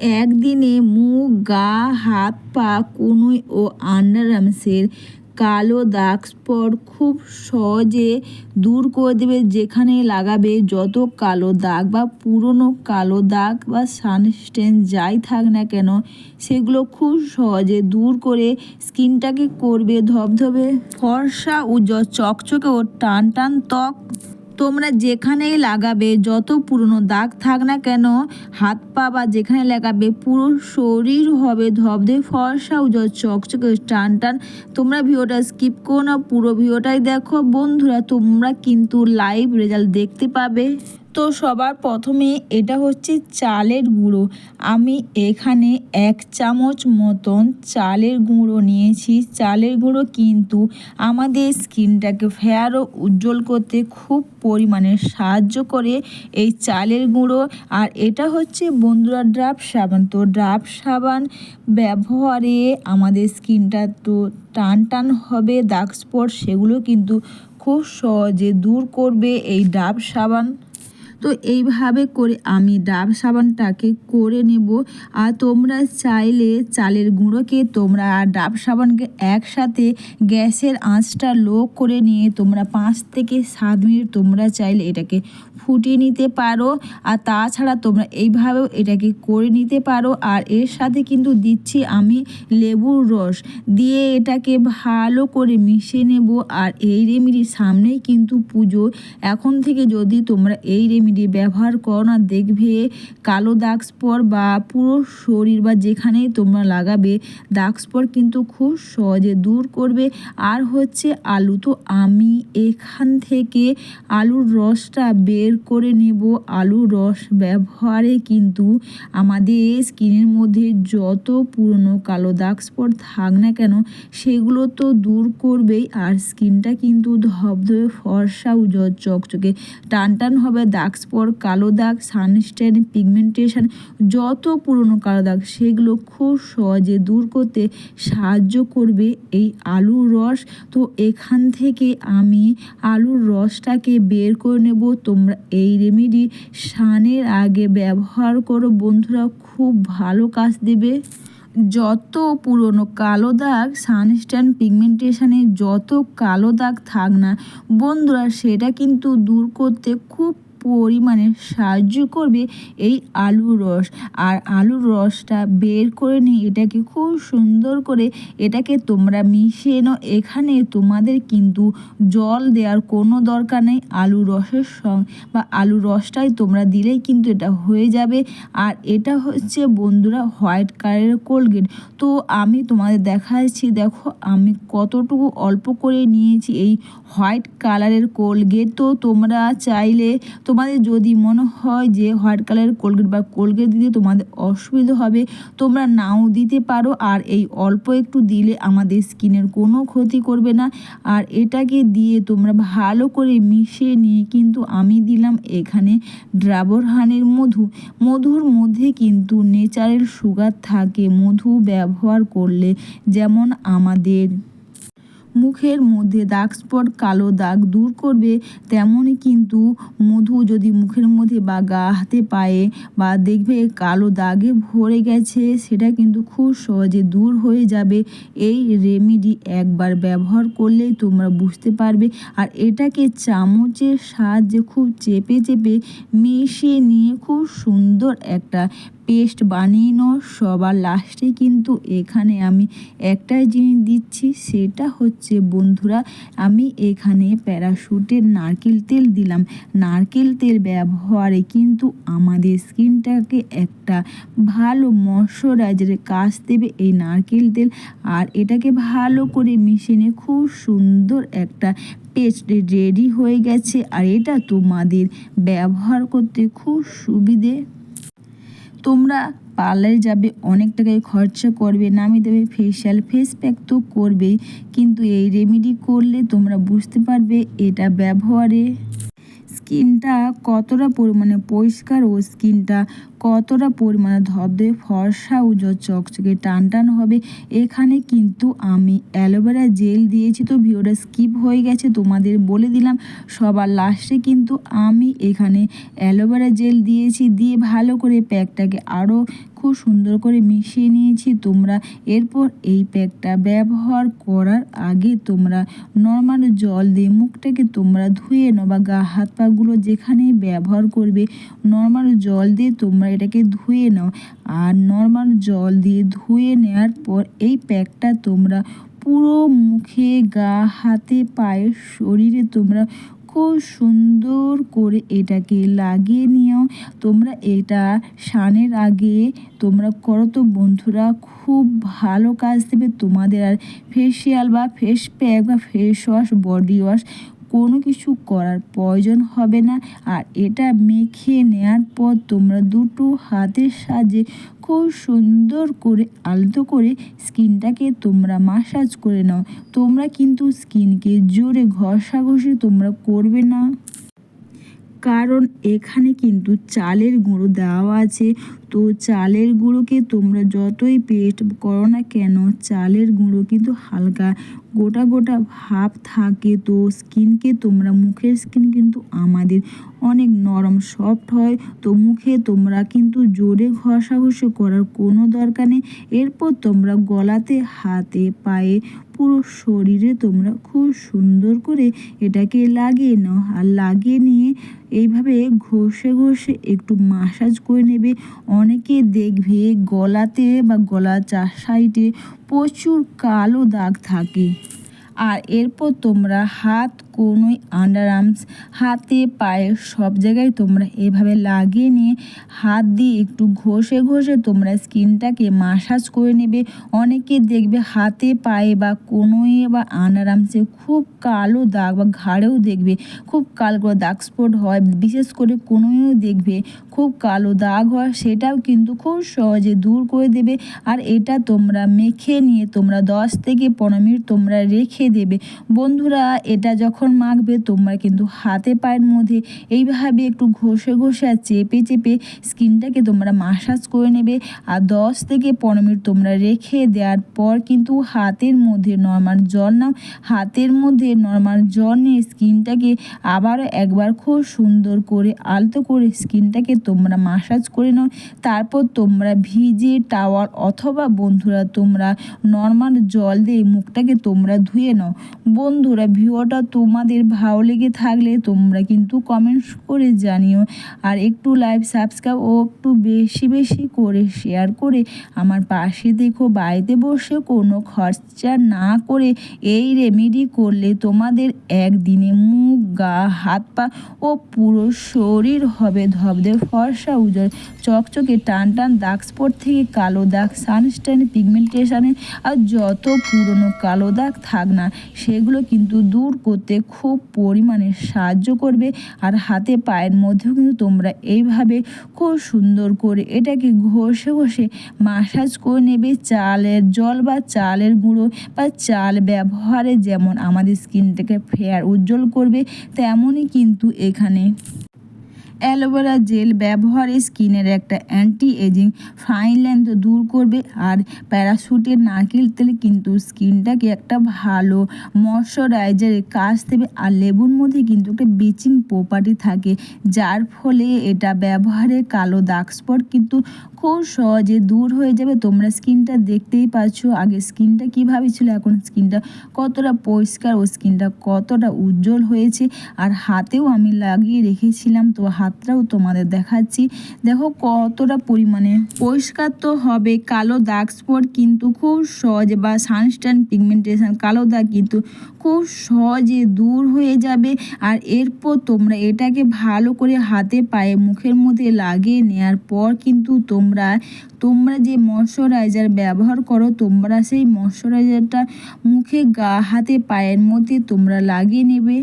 একদিনে মুখ, গা, হাত, পা, কনুই ও আন্ডারআর্মসের কালো দাগ স্পট খুব সহজে দূর করে দেবে যেখানে লাগাবে যত কালো দাগ বা পুরনো কালো দাগ বা সানস্টেন যাই থাক না কেন, সেগুলো খুব সহজে দূর করে স্কিনটাকে করবে ধবধবে। ফর্সা উজ্জ্বল চকচকে ও টান টান ত্বক তোমরা যেখানেই লাগাবে, যত পুরনো দাগ থাক না কেন, হাত পা বা যেখানে লাগাবে, পুরো শরীর হবে ধবধে, ফর্সা, উজ্জ্বল, চকচকে, টান টান। তোমরা ভিডিওটা স্কিপ করো না, পুরো ভিডিওটাই দেখো। বন্ধুরা, তোমরা কিন্তু লাইভ রেজাল্ট দেখতে পাবে। তো সবার প্রথমে এটা হচ্ছে চালের গুঁড়ো। আমি এখানে এক চামচ মতন চালের গুঁড়ো নিয়েছি। চালের গুঁড়ো কিন্তু আমাদের স্কিনটাকে ফেয়ার ও উজ্জ্বল করতে খুব পরিমাণে সাহায্য করে এই চালের গুঁড়ো। আর এটা হচ্ছে বন্ধুরা ড্রাফ সাবান। তো ড্রাফ সাবান ব্যবহারে আমাদের স্কিনটা তো টান টান হবে, দাগ স্পট সেগুলো কিন্তু খুব সহজে দূর করবে এই ডাব সাবান। তো এইভাবে করে আমি ডাব সাবানটাকে করে নেব। আর তোমরা চাইলে চালের গুঁড়োকে তোমরা আর ডাব সাবানকে একসাথে গ্যাসের আঁচটা লো করে নিয়ে তোমরা পাঁচ থেকে সাত মিনিট তোমরা চাইলে এটাকে ফুটিয়ে নিতে পারো। আর তাছাড়া তোমরা এইভাবেও এটাকে করে নিতে পারো। আর এর সাথে কিন্তু দিচ্ছি আমি লেবুর রস। দিয়ে এটাকে ভালো করে মিশিয়ে নেব। আর এই রেমিডির সামনেই কিন্তু পুজো। এখন থেকে যদি তোমরা এই রেমিডি ব্যবহার করো না, দেখবে কালো দাগ স্পট বা পুরো শরীর বা যেখানেই তোমরা লাগাবে, দাগ স্পট কিন্তু খুব সহজে দূর করবে। আর হচ্ছে আলু। তো আমি এখান থেকে আলুর রসটা বের করে নেব আলুর রস ব্যবহারে, কিন্তু আমাদের স্কিনের মধ্যে যত পুরনো কালো দাগ স্পট থাক না কেন, সেগুলো তো দূর করবেই, আর স্কিনটা কিন্তু ধবধবে, ফর্সা, উজ্জ্বল, চকচকে। টান টান হবে দাগ স্পট, কালো দাগ সানস্টেন পিগমেন্টেশন, যত পুরনো কালো দাগ, সেগুলো খুব সহজে দূর করতে সাহায্য করবে এই আলুর রস। তো এখান থেকে আমি আলুর রসটাকে বের করে নেব, তোমরা এই রেমেডি স্নানের আগে ব্যবহার করো। বন্ধুরা, খুব ভালো কাজ দেবে। যত পুরনো কালো দাগ সানস্ট্যান পিগমেন্টেশনে যত কালো দাগ থাক না, বন্ধুরা, সেটা কিন্তু দূর করতে খুব পরিমাণে সাহায্য করবে এই আলুর রস। আর আলুর রসটা বের করে নিয়ে এটাকে খুব সুন্দর করে এটাকে তোমরা মিশিয়ে নাও। এখানে তোমাদের কিন্তু জল দেওয়ার কোনো দরকার নেই। আলু রসের সঙ্গে বা আলু রসটাই তোমরা দিলেই কিন্তু এটা হয়ে যাবে। আর এটা হচ্ছে বন্ধুরা হোয়াইট কালারের কোলগেট। তো আমি তোমাদের দেখাচ্ছি, দেখো আমি কতটুকু অল্প করে নিয়েছি এই হোয়াইট কালারের কোলগেট। তো তোমরা চাইলে তোমাদের যদি মনে হয় যে হোয়াইট কালারের কোলগেট বা কোলগেট দিতে তোমাদের অসুবিধা হবে, তোমরা নাও দিতে পারো। আর এই অল্প একটু দিলে আমাদের স্কিনের কোনো ক্ষতি করবে না। আর এটাকে দিয়ে তোমরা ভালো করে মিশিয়ে নিয়ে কিন্তু আমি দিলাম এখানে ড্রাবর হানের মধু। মধুর মধ্যে কিন্তু নেচারেল সুগার থাকে। মধু ব্যবহার করলে যেমন আমাদের মুখের মধ্যে দাগ স্পট, কালো দাগ দূর করবে, তেমনই কিন্তু মধু যদি মুখের মধ্যে বা গা হাতে পায়ে বা দেখবে কালো দাগে ভরে গেছে, সেটা কিন্তু খুব সহজে দূর হয়ে যাবে। এই রেমেডি একবার ব্যবহার করলেই তোমরা বুঝতে পারবে। আর এটাকে চামচের সাহায্যে খুব চেপে চেপে মিশিয়ে নিয়ে খুব সুন্দর একটা পেস্ট বানিয়ে নাও, সবার লাস্টে কিন্তু এখানে আমি একটাই জিনিস দিচ্ছি, সেটা হচ্ছে বন্ধুরা, আমি এখানে প্যারাশুটের নারকেল তেল দিলাম। নারকেল তেল ব্যবহারে কিন্তু আমাদের স্কিনটাকে একটা ভালো ময়শ্চারাইজারের কাজ দেবে এই নারকেল তেল। আর এটাকে ভালো করে মিশিয়ে খুব সুন্দর একটা পেস্ট রেডি হয়ে গেছে। আর এটা তোমাদের ব্যবহার করতে খুব সুবিধে তোমরা পার্লারে যাবে, অনেক টাকায় খরচা করবে নামি দেবে ফেসিয়াল ফেস প্যাক তো করবেই। কিন্তু এই রেমেডি করলে তোমরা বুঝতে পারবে এটা ব্যবহারে স্কিনটা কতটা পরিমাণে পরিষ্কার ও স্কিনটা কতটা পরিমাণে ধবধবে, ফর্সা উজ্জ্বল চকচকে টান টান হবে, এখানে কিন্তু আমি অ্যালোভেরা জেল দিয়েছি। তো ভিডিওটা স্কিপ হয়ে গেছে, তোমাদের বলে দিলাম, সবার লাস্টে কিন্তু আমি এখানে অ্যালোভেরা জেল দিয়েছি। দিয়ে ভালো করে প্যাকটাকে আরও খুব সুন্দর করে মিশিয়ে নিয়েছি। তোমরা এরপর এই প্যাকটা ব্যবহার করার আগে তোমরা নর্মাল জল দিয়ে মুখটাকে তোমরা ধুয়ে নাও বা গা হাত পাগুলো যেখানে ব্যবহার করবে, নর্মাল জল দিয়ে তোমরা এটাকে ধুয়ে নাও। আর নর্মাল জল দিয়ে ধুয়ে নেওয়ার পর এই প্যাকটা তোমরা পুরো মুখে, গা, হাতে, পায়ে, শরীরে তোমরা খুব সুন্দর করে এটাকে লাগিয়ে নিও। তোমরা এটা স্নানের আগে তোমরা করো তো বন্ধুরা, খুব ভালো কাজ দেবে তোমাদের। আর ফেসিয়াল বা ফেস প্যাক বা ফেস ওয়াশ বডি ওয়াশ কোনো কিছু করার প্রয়োজন হবে না। আর এটা মেখে নেওয়ার পর তোমরা দুটো হাতের সাহায্যে খুব সুন্দর করে আলতো করে স্কিনটাকে তোমরা মাসাজ করে নাও। তোমরা কিন্তু স্কিনকে জোরে ঘষাঘষি তোমরা করবে না। কারণ এখানে কিন্তু চালের গুঁড়ো দেওয়া আছে। তো চালের গুঁড়োকে তোমরা যতই পেস্ট করো না কেন, চালের গুঁড়ো কিন্তু হালকা, গোটা গোটা ভাব থাকে তো স্কিনকে তোমরা, মুখের স্কিন কিন্তু আমাদের অনেক নরম সফট হয় তো মুখে তোমরা কিন্তু জোরে ঘষাঘষি করার কোনো দরকার নেই। এরপর তোমরা গলাতে, হাতে, পায়ে পুরো শরীরে তোমরা খুব সুন্দর করে এটাকে লাগিয়ে নাও আর লাগিয়ে নিয়ে এইভাবে ঘষে ঘষে একটু মাসাজ করে নেবে। অনেকে দেখবে গলাতে বা গলা চার সাইডে প্রচুর কালো দাগ থাকে। আর এরপর তোমরা হাত কোনোই আন্ডার আর্মস হাতে, পায়ে, সব জায়গায় তোমরা এভাবে লাগিয়ে নিয়ে হাত দিয়ে একটু ঘষে ঘষে তোমরা স্কিনটাকে মাসাজ করে নেবে। অনেকে দেখবে হাতে, পায়ে বা কোনোই বা আন্ডার আর্মসে খুব কালো দাগ বা ঘাড়েও দেখবে, খুব কালো দাগ স্পট হয়। বিশেষ করে কোনোইও দেখবে খুব কালো দাগ হয়, সেটাও কিন্তু খুব সহজে দূর করে দেবে। আর এটা তোমরা মেখে নিয়ে তোমরা দশ থেকে পনেরো মিনিট তোমরা রেখে দেবে। বন্ধুরা, এটা যখন মাখবে, তোমরা কিন্তু হাতে পায়ের মধ্যে। এইভাবে একটু ঘষে ঘষে আর চেপে চেপে স্কিনটাকে তোমরা মাসাজ করে নেবে। আর দশ থেকে পনেরো মিনিট তোমরা রেখে দেওয়ার পর কিন্তু হাতের মধ্যে নর্মাল জল নাও। হাতের মধ্যে নর্মাল জল নিয়ে স্কিনটাকে আবারও একবার খুব সুন্দর করে আলতো করে স্কিনটাকে তোমরা মাসাজ করে নাও। তারপর তোমরা ভিজে টাওয়ার অথবা বন্ধুরা তোমরা নর্মাল জল দিয়ে মুখটাকে তোমরা ধুয়ে নাও। বন্ধুরা ভিডিওটা তোমাদের ভালো লেগে থাকলে তোমরা কিন্তু কমেন্টস করে জানিও। আর একটু লাইভ সাবস্ক্রাইব ও একটু বেশি বেশি করে শেয়ার করে আমার পাশে দেখো, বাড়িতে বসে কোনো খরচা না করে এই রেমেডি করলে তোমাদের একদিনে মুখ, গা, হাত, পা ও পুরো শরীর হবে ধবধে ফর্সা উজ্জ্বল। চকচকে টান টান দাগ স্পট থেকে কালো দাগ সানস্টাইন পিগমেন্টেশনে আর যত পুরনো কালো দাগ থাক না, সেগুলো কিন্তু দূর করতে খুব পরিমাণে সাহায্য করবে আর হাতে পায়ের মধ্যেও কিন্তু তোমরা এইভাবে খুব সুন্দর করে এটাকে ঘষে ঘষে মাসাজ করে নেবে। চালের জল বা চালের গুঁড়ো বা চাল ব্যবহারে যেমন আমাদের স্কিনটাকে ফেয়ার উজ্জ্বল করবে, তেমনই কিন্তু এখানে অ্যালোভেরা জেল ব্যবহারে স্কিনের একটা অ্যান্টি এজিং ফাইন লাইন তো দূর করবে আর প্যারাশুটের নারকেল তেল কিন্তু স্কিনটাকে একটা ভালো ময়শ্চারাইজারের কাজ দেবে আর লেবুর মধ্যে কিন্তু একটা ব্লিচিং প্রপার্টি থাকে, যার ফলে এটা ব্যবহারে কালো দাগ স্পট কিন্তু খুব সহজে দূর হয়ে যাবে। তোমরা স্কিনটা দেখতেই পাচ্ছ। আগে স্কিনটা কীভাবে ছিল, এখন স্কিনটা কতটা পরিষ্কার, ও স্কিনটা কতটা উজ্জ্বল হয়েছে। আর হাতেও আমি লাগিয়ে রেখেছিলাম, তো হাতটাও তোমাদের দেখাচ্ছি। দেখো কতটা পরিমাণে পরিষ্কার তো হবে। কালো দাগ স্পট কিন্তু খুব সহজে, বা সানস্টান পিগমেন্টেশন, কালো দাগ কিন্তু খুব সহজে দূর হয়ে যাবে। আর এরপর তোমরা এটাকে ভালো করে হাতে পায়ে, মুখের মধ্যে লাগিয়ে নেওয়ার পর কিন্তু তোমরা তোমরা যে ময়শ্চারাইজার ব্যবহার করো, তোমরা সেই ময়শ্চারাইজারটা মুখে গা, হাতে, পায়ের মধ্যে তোমরা লাগিয়ে নেবে।